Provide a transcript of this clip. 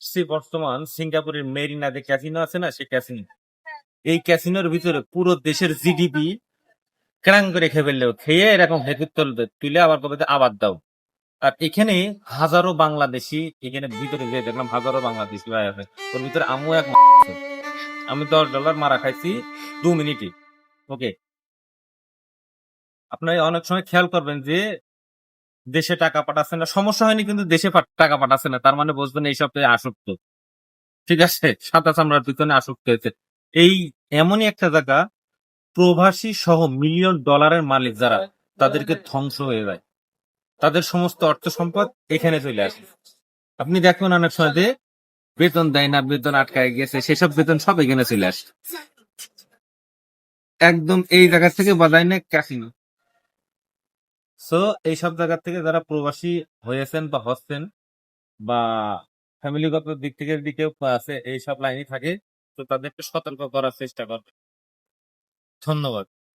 সে বর্তমান সিঙ্গাপুরের মেরিনা যে ক্যাসিনো আছে না সে ক্যাসিনো। এই ক্যাসিনোর ভিতরে পুরো দেশের জিডিপি ক্রাং করে খেয়ে ফেললেও খেয়ে এরকম হেকুর তুলবে তুলে আবার কবে আবার দাও। আর এখানে হাজারো বাংলাদেশি এখানে ভিতরে যে দেখলাম হাজারো বাংলাদেশি ভাই আছে ওর ভিতরে আমিও এক আমি দশ ডলার মারা খাইছি দু মিনিটে ওকে আপনার অনেক সময় খেয়াল করবেন যে দেশে টাকা পাঠাচ্ছে না। সমস্যা হয়নি কিন্তু দেশে টাকা পাঠাচ্ছে না। তার মানে বুঝবেন এই আসক্ত। ঠিক আছে? সাদা চামড়ার পিছনে আসক্ত হয়েছে। এই এমনই একটা জায়গা, প্রবাসী সহ মিলিয়ন ডলারের মালিক যারা, তাদেরকে ধ্বংস হয়ে যায়। তাদের সমস্ত অর্থ সম্পদ এখানে চলে আসে। আপনি দেখুন অনেক সময় বেতন দেয় না, বেতন আটকায় গেছে, সেসব বেতন সব এখানে চলে আসে। একদম এই জায়গা থেকে বাজায় না ক্যাসিনো সো এইসব জায়গা থেকে যারা প্রবাসী হয়েছেন বা হচ্ছেন বা ফ্যামিলিগত দিক থেকে দিকেও আছে, এইসব লাইনই থাকে। তো তাদেরকে সতর্ক করার চেষ্টা করবে ধন্যবাদ।